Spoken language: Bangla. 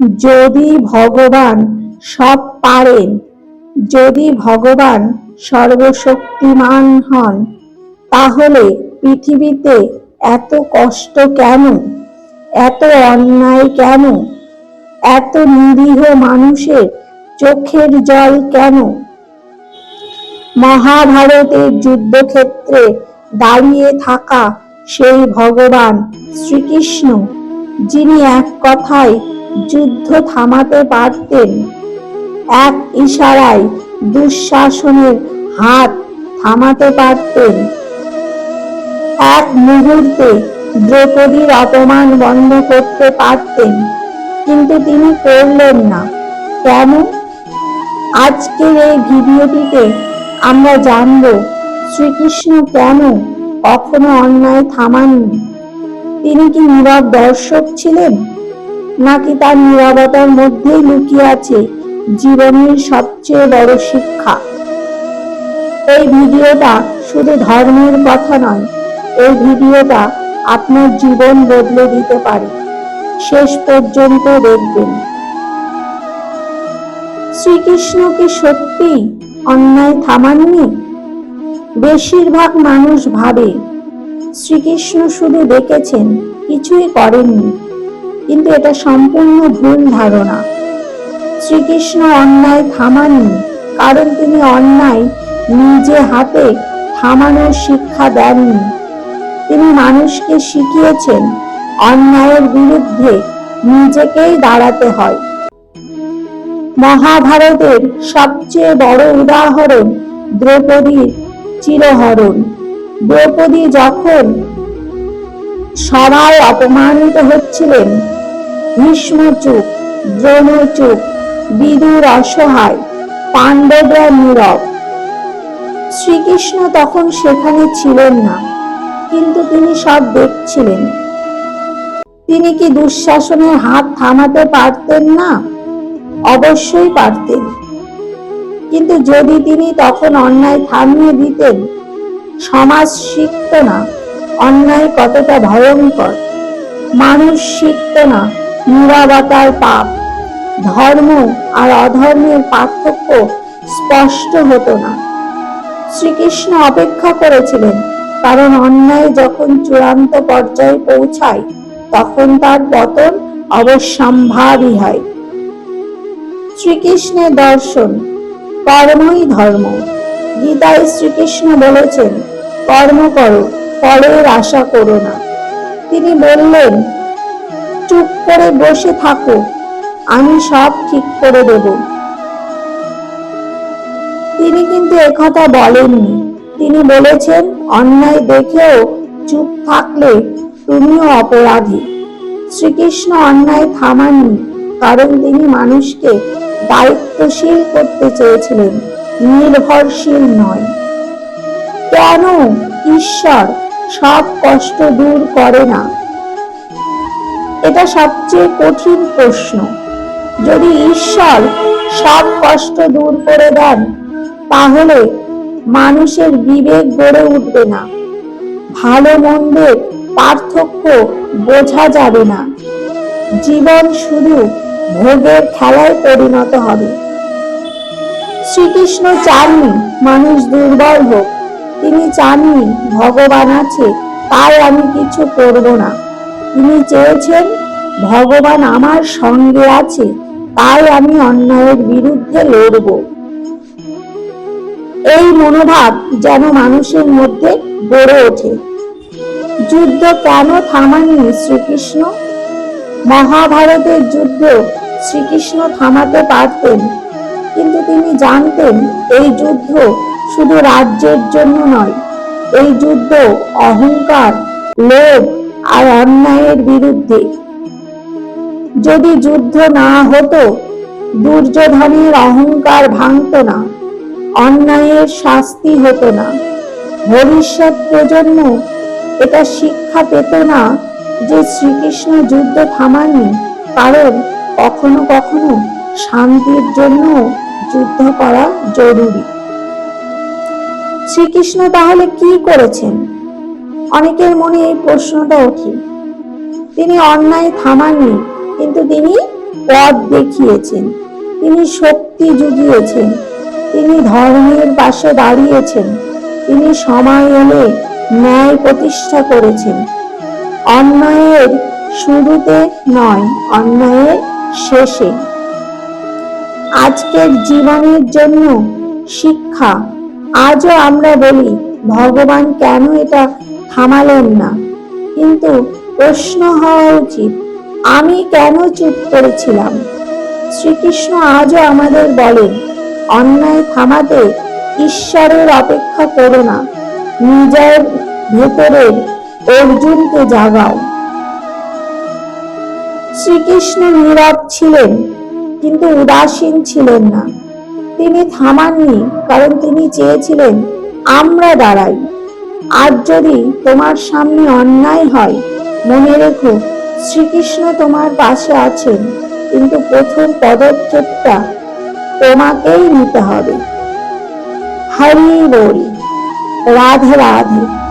যদি ভগবান সব পারেন, যদি ভগবান সর্বশক্তিমান হন, তাহলে পৃথিবীতে এত কষ্ট কেন? এত অন্যায় কেন? এত নিরীহ মানুষের চোখের জল কেন? মহাভারতের যুদ্ধক্ষেত্রে দাঁড়িয়ে থাকা সেই ভগবান শ্রীকৃষ্ণ, যিনি এক কথায় যুদ্ধ থামাতে পারতেন। এক ইশারায় দুঃশাসনের হাত থামাতে পারতেন। এক মুহূর্তে দ্রৌপদীর অপমান বন্ধ করতে পারতেন, কিন্তু তিনি করলেন না। কেন? আজকের এই ভিডিওটিতে আমরা জানব শ্রীকৃষ্ণ কেন কখনো অন্যায় থামাননি। তিনি কি নীরব দর্শক ছিলেন? নাকি তার নীরবতার মধ্যেই লুকিয়ে আছে জীবনের সবচেয়ে বড় শিক্ষা। এই ভিডিওটা শুধু ধর্মের কথা নয়, এই ভিডিওটা আপনার জীবন বদলে দিতে পারে। শেষ পর্যন্ত দেখবেন। শ্রীকৃষ্ণ কি সত্যি অন্যায় থামাননি? বেশিরভাগ মানুষ ভাবে, শ্রীকৃষ্ণ শুধু দেখেছেন, কিছুই করেননি। কিন্তু এটা সম্পূর্ণ ভুল ধারণা। শ্রীকৃষ্ণ অন্যায় থামাননি, কারণ তিনি অন্যায় নিজে হাতে থামানোর শিক্ষা দেননি। তিনি মানুষকে শিখিয়েছেন, অন্যায়ের বিরুদ্ধে নিজেকেই দাঁড়াতে হয়। মহাভারতের সবচেয়ে বড় উদাহরণ দ্রৌপদীর চিরহরণ। দ্রৌপদী যখন সবাই অপমানিত হচ্ছিলেন ভীষ্ম চুপ, দ্রোণ চুপ, বিদুর অসহায়, পাণ্ডবরা নীরব। শ্রীকৃষ্ণ তখন সেখানে ছিলেন না, কিন্তু তিনি সব দেখছিলেন। তিনি কি দুঃশাসনের হাত থামাতে পারতেন না? অবশ্যই পারতেন। কিন্তু যদি তিনি তখন অন্যায় থামিয়ে দিতেন, সমাজ শিখত না, অন্যায় কতটা ভয়ঙ্কর। মানুষ শিখত না নিরাপত্তার পাপ। ধর্ম আর অধর্মের পার্থক্য স্পষ্ট হতো না। শ্রীকৃষ্ণ অপেক্ষা করেছিলেন, কারণ অন্যায় যখন চূড়ান্ত পর্যায়ে পৌঁছায়, তখন তার পতন অবশ্যম্ভাবী হয়। শ্রীকৃষ্ণের দর্শন, কর্মই ধর্ম। গীতায় শ্রীকৃষ্ণ বলেছেন, কর্ম করো, ফলের আশা করো না। তিনি বললেন চুপ করে বসে থাকো। আমি সব ঠিক করে দেব। তিনি কিন্তু একথা বলেননি। তিনি বলেছেন, অন্যায় দেখেও চুপ থাকলে তুমিও অপরাধী। শ্রীকৃষ্ণ অন্যায় থামাননি, কারণ তিনি মানুষকে দায়িত্বশীল করতে চেয়েছিলেন, নির্ভরশীল নয়। কেন? ঈশ্বর সব কষ্ট দূর করে না। এটা সবচেয়ে কঠিন প্রশ্ন। যদি ঈশ্বর সব কষ্ট দূর করে দেন, তাহলে মানুষের বিবেক গড়ে উঠবে না। ভালো মন্দের পার্থক্য বোঝা যাবে না। জীবন শুধু ভোগের খেলায় পরিণত হবে। শ্রীকৃষ্ণ চাননি মানুষ দুর্বল হোক। তিনি চাননি ভগবান আছে, তাই আমি কিছু করব না। তিনি চেয়েছেন, ভগবান আমার সঙ্গে আছে, তাই আমি অন্যায়ের বিরুদ্ধে লড়ব। এই মনোভাব যেন মানুষের মধ্যে গড়ে ওঠে। যুদ্ধ কেন থামাননি শ্রীকৃষ্ণ? মহাভারতের যুদ্ধ শ্রীকৃষ্ণ থামাতে পারতেন, কিন্তু তিনি জানতেন এই যুদ্ধ শুধু রাজ্যের জন্য নয়, এই যুদ্ধ অহংকার, লোভ আর অন্যায়ের বিরুদ্ধে। যদি যুদ্ধ না হতো, দুর্যোধনের অহংকার ভাঙত না, অন্যায়ের শাস্তি হতো না। ভবিষ্যৎ প্রজন্ম এটা শিক্ষা পেত না যে শ্রীকৃষ্ণ যুদ্ধ থামাননি, কারণ কখনো কখনো শান্তির জন্য যুদ্ধ করা জরুরি। শ্রীকৃষ্ণ তাহলে কি করেছেন? অনেকের মনে এই প্রশ্নটা ওঠে তিনি অন্যায় থামাননি, কিন্তু তিনি পথ দেখিয়েছেন। তিনি শক্তি জুগিয়েছেন তিনি ধর্মের পাশে দাঁড়িয়েছেন। তিনি সময় এলে ন্যায় প্রতিষ্ঠা করেছেন। অন্যায়ের শুরুতে নয়, অন্যায়ের শেষে। আজকের জীবনের জন্য শিক্ষা। আজও আমরা বলি, ভগবান কেন এটা থামালেন না। কিন্তু প্রশ্ন হওয়া উচিত, আমি কেন চুপ করেছিলাম? শ্রীকৃষ্ণ আজও আমাদের বলেন, অন্যায় থামাতে ঈশ্বরের অপেক্ষা করো না, নিজের ভেতরের অর্জুনকে জাগাও। শ্রীকৃষ্ণ নীরব ছিলেন, কিন্তু উদাসীন ছিলেন না। তিনি থামাননি, কারণ তিনি চেয়েছিলেন, আমরা দাঁড়াই। আজ যদি তোমার সামনে অন্যায় হয়, মনে রেখো, শ্রীকৃষ্ণ তোমার পাশে আছেন, কিন্তু প্রথম পদক্ষেপটা তোমাকেই নিতে হবে। হরি বলি। রাধে রাধে।